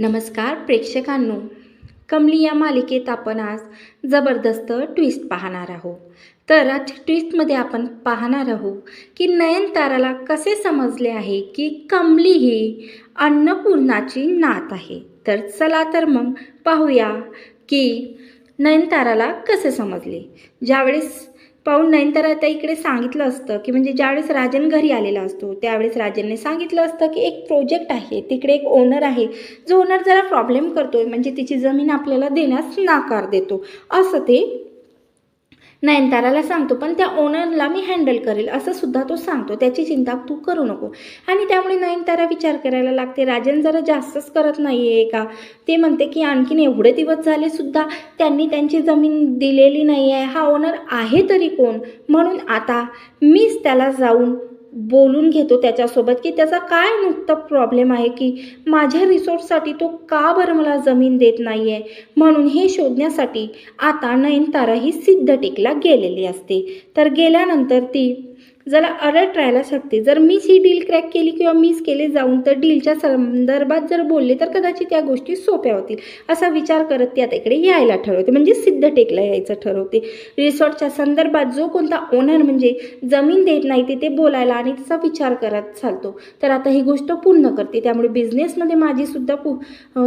नमस्कार प्रेक्षकांनो कमली या मालिकेत आपण आज जबरदस्त ट्विस्ट पाहणार आहोत. तर आज ट्विस्टमध्ये आपण पाहणार आहोत की नयनताराला कसे समजले आहे की कमली ही अन्नपूर्णाची नात आहे. तर चला तर मग पाहूया की नयनताराला कसे समजले. ज्यावेळेस पाहून नयनतारा त्या इकडे सांगितलं असतं की म्हणजे ज्यावेळेस राजन घरी आलेला असतो त्यावेळेस राजनने सांगितलं असतं की एक प्रोजेक्ट आहे तिकडे एक ओनर आहे. जो ओनर जरा प्रॉब्लेम करतोय म्हणजे तिची जमीन आपल्याला देण्यास नाकार देतो. असं ते नयनताराला सांगतो पण त्या ओनरला मी हँडल करेल असं सुद्धा तो सांगतो. त्याची चिंता तू करू नको. आणि त्यामुळे नयनतारा विचार करायला लागते राजन जरा जास्तच करत नाही आहे का? ते म्हणते की आणखीन एवढे दिवस झाले सुद्धा त्यांनी त्यांची जमीन दिलेली नाही आहे हा ओनर आहे तरी कोण? म्हणून आता मीच त्याला जाऊन बोलून घेतो त्याच्यासोबत की त्याचा काय नुकता प्रॉब्लेम आहे की माझ्या रिसोर्टसाठी तो का बरं मला जमीन देत नाही आहे म्हणून हे शोधण्यासाठी आता नयनतारा ही सिद्धटेकला गेलेली असते. तर गेल्यानंतर ती जरा अलर्ट राहायला शकते जर मीच ही डील क्रॅक केली किंवा मीच केले जाऊन तर डीलच्या संदर्भात जर बोलले तर कदाचित त्या गोष्टी सोप्या होतील. असा विचार करत ती आता इकडे यायला ठरवते. म्हणजे सिद्धटेकला यायचं ठरवते. रिसॉर्टच्या संदर्भात जो कोणता ओनर म्हणजे जमीन देत नाही ते ते बोलायला आणि त्याचा विचार करत चालतो. तर आता ही गोष्ट पूर्ण करते. त्यामुळे बिझनेसमध्ये माझी सुद्धा पु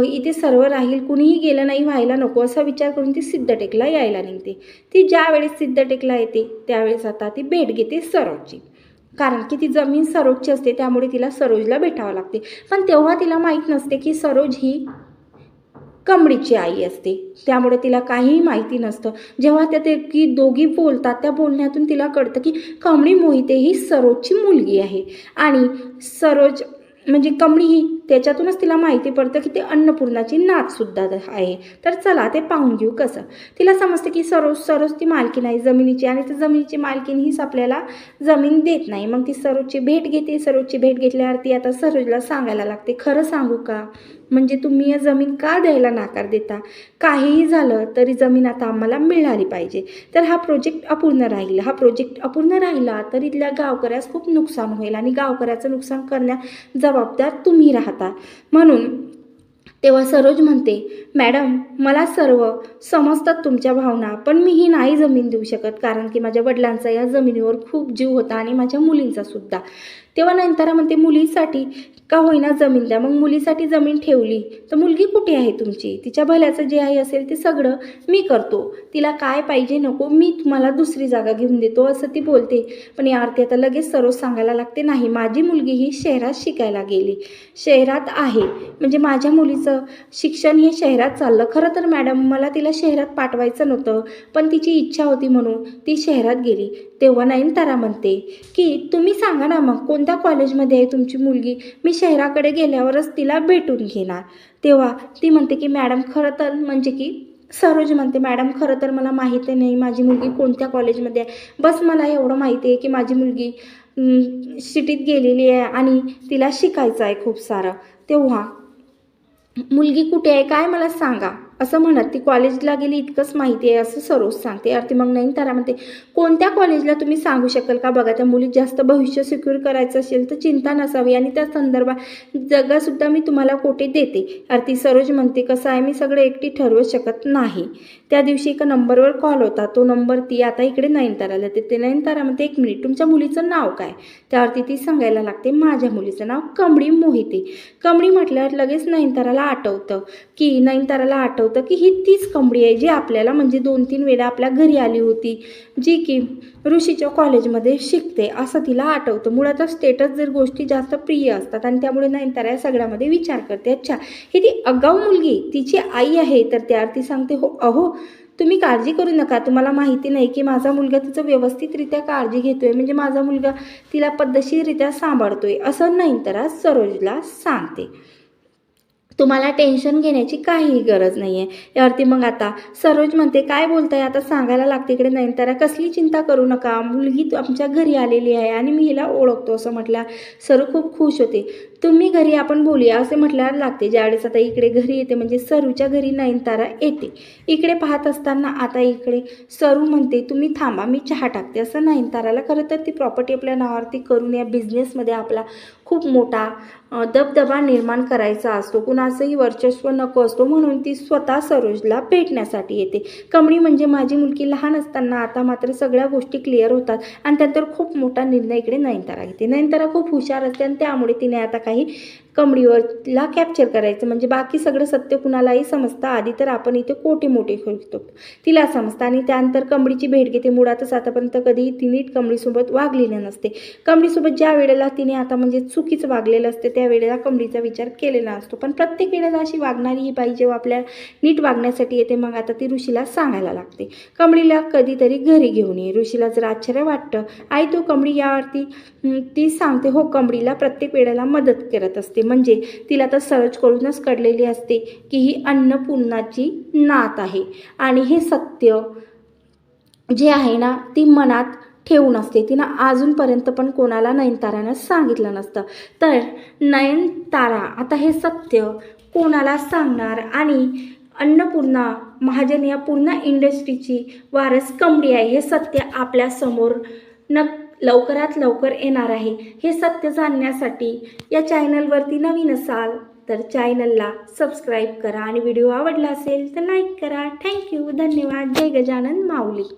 इथे सर्व राहील कुणीही गेलं नाही व्हायला नको असा विचार करून ती सिद्धटेकला यायला निघते. ती ज्यावेळेस सिद्धटेकला येते त्यावेळेस आता ती भेट घेते सरोजची. कारण की ती जमीन सरोजची असते त्यामुळे तिला सरोजला भेटावं लागते. पण तेव्हा तिला माहीत नसते की सरोज ही कमळीची आई असते. त्यामुळे तिला काहीही माहिती नसतं. जेव्हा त्या ते की दोघी बोलतात त्या बोलण्यातून तिला कळतं की कमळी मोहिते ही सरोजची मुलगी आहे. आणि सरोज म्हणजे कमळी ही त्याच्यातूनच तिला माहिती पडतं की ते अन्नपूर्णाची नातसुद्धा आहे. तर चला ते पाहून घेऊ कसं. तिला समजतं की सरोज सरोज ती मालकीन आहे जमिनीची. आणि त्या जमिनीची मालकीण हीच आपल्याला जमीन देत नाही. मग ती सरोजची भेट घेते. सरोजची भेट घेतल्यावर ती आता सरोजला सांगायला लागते खरं सांगू का? म्हणजे तुम्ही या जमीन का द्यायला नाकार देता? काहीही झालं तरी जमीन आता आम्हाला मिळाली पाहिजे. तर हा प्रोजेक्ट अपूर्ण राहील. हा प्रोजेक्ट अपूर्ण राहिला तर इथल्या गावकऱ्यास खूप नुकसान होईल. आणि गावकऱ्याचं नुकसान करण्या जबाबदार तुम्ही राहता. म्हणून तेव्हा सरोज म्हणते मॅडम मला सर्व समजतात तुमच्या भावना पण मी ही नाही जमीन देऊ शकत कारण की माझ्या वडिलांचा या जमिनीवर खूप जीव होता आणि माझ्या मुलींचा सुद्धा. तेव्हा नंतर म्हणते मुलीसाठी का होईना जमीन द्या. मग मुलीसाठी जमीन ठेवली. तर मुलगी कुठे आहे तुमची? तिच्या भल्याचं जे आहे असेल ते सगळं मी करतो. तिला काय पाहिजे नको मी तुम्हाला दुसरी जागा घेऊन देतो असं ती बोलते. पण या आरती आता लगेच सर्व सांगायला लागते नाही माझी मुलगी ही शहरात शिकायला गेली. शहरात आहे. म्हणजे माझ्या मुलीचं शिक्षण हे शहरात चाललं. खरं तर मॅडम मला तिला शहरात पाठवायचं नव्हतं पण तिची इच्छा होती म्हणून ती शहरात गेली. तेव्हा नयनतारा म्हणते की तुम्ही सांगा ना मग कोण कोणत्या कॉलेजमध्ये आहे तुमची मुलगी? मी शहराकडे गेल्यावरच तिला भेटून घेणार. तेव्हा ती म्हणते की मॅडम खरं तर म्हणजे की सरोज म्हणते मॅडम खरं तर मला माहिती नाही माझी मुलगी कोणत्या कॉलेजमध्ये आहे. बस मला एवढं माहिती आहे की माझी मुलगी सिटीत गेलेली आहे आणि तिला शिकायचं आहे खूप सारं. तेव्हा मुलगी कुठे आहे? काय मला सांगा. असं म्हणत ती कॉलेजला गेली इतकंच माहिती आहे असं सरोज सांगते. अर्थी मग नाही तारा म्हणते कोणत्या कॉलेजला तुम्ही सांगू शकाल का? बघा त्या मुलीत जास्त भविष्य सिक्युअर करायचं असेल तर चिंता नसावी आणि त्या संदर्भात जगासुद्धा मी तुम्हाला कोटे देते? अर्थी सरोज म्हणते कसं आहे मी सगळं एकटी ठरवू शकत नाही. त्या दिवशी एका नंबरवर कॉल होता. तो नंबर ती आता इकडे नयनताराला देते. नयनतारा म्हणते एक मिनिट तुमच्या मुलीचं नाव काय? त्यावरती ती सांगायला लागते माझ्या मुलीचं नाव कमळी मोहिते. कमळी म्हटल्यावर लगेच नयनताराला आठवतं की नयनताराला आठवतं की ही तीच कमळी आहे जी आपल्याला म्हणजे दोन तीन वेळा आपल्या घरी आली होती जी की ऋषीच्या कॉलेजमध्ये शिकते असं तिला आठवतं. मुळात स्टेटस जर गोष्टी जास्त प्रिय असतात आणि त्यामुळे नयनतारा या सगळ्यामध्ये विचार करते. अच्छा ही ती अगाऊ मुलगी तिची आई आहे तर त्या ती सांगते हो अहो तुम्ही काळजी करू नका. तुम्हाला माहिती नाही की माझा मुलगा तिचं व्यवस्थितरित्या काळजी घेतोय म्हणजे माझा मुलगा तिला पद्धतशीररित्या सांभाळतोय असं नयनतारा सरोजला सांगते. तुम्हाला टेन्शन घेण्याची काहीही गरज नाही आहे यावरती मग आता सरोज म्हणते काय बोलताय? आता सांगायला लागते इकडे नयनतारा. कसली चिंता करू नका. मुलगी तू आमच्या घरी आलेली आहे आणि मी हिला ओळखतो असं म्हटल्या. सरू खूप खुश होते. तुम्ही घरी आपण बोलूया असे म्हटल्यावर लागते. ज्यावेळेस आता इकडे घरी येते म्हणजे सरूच्या घरी नयनतारा येते. इकडे पाहत असताना आता इकडे सरू म्हणते तुम्ही थांबा मी चहा टाकते. असं नयनताराला खरं तर ती प्रॉपर्टी आपल्या नावावरती करून या बिझनेसमध्ये आपला खूप मोठा दबदबा निर्माण करायचा असतो. कुणाचंही वर्चस्व नको असतो म्हणून ती स्वतः सरोजला भेटण्यासाठी येते. कमळी म्हणजे माझी मुलगी लहान असताना आता मात्र सगळ्या गोष्टी क्लिअर होतात आणि त्यानंतर खूप मोठा निर्णय इकडे नयनतारा घेते. नयनतारा खूप हुशार असते आणि त्यामुळे तिने आता काही कमळीवरला कॅप्चर करायचं. म्हणजे बाकी सगळं सत्य कुणालाही समजतं. आधी तर आपण इथे कोठे मोठे खोलतो तिला समजतं. आणि त्यानंतर कमळीची भेट घेते. मुळातच आतापर्यंत कधीही ती नीट कमळीसोबत वागलेली नसते. कमळीसोबत ज्या वेळेला तिने आता म्हणजे चुकीचं वागलेलं असते त्यावेळेला कमळीचा विचार केलेला असतो. पण प्रत्येक वेळेला अशी वागणारी ही बाई जेव्हा आपल्या नीट वागण्यासाठी येते मग आता ती ऋषीला सांगायला लागते. कमळीला कधीतरी घरी घेऊन ये. ऋषीला जर आश्चर्य वाटतं आई तो कमळी यावरती ती सांगते. हो कमळीला प्रत्येक वेळेला मदत करत असते. म्हणजे तिला तर सर्चकडूनच कळलेली असते की ही अन्नपूर्णाची नात आहे. आणि हे सत्य जे आहे ना ती मनात ठेवून असते. तिनं अजूनपर्यंत पण कोणाला नयनतारानं सांगितलं नसतं. तर नयनतारा आता हे सत्य कोणाला सांगणार? आणि अन्नपूर्णा महाजन या पूर्ण इंडस्ट्रीची वारस कमडी आहे. हे सत्य आपल्यासमोर न लवकरात लवकर येणार आहे. हे सत्य जाणण्यासाठी या चॅनलवरती नवीन असाल तर चॅनलला सबस्क्राईब करा आणि व्हिडिओ आवडला असेल तर लाईक करा. थँक्यू धन्यवाद. जय गजानन माऊली.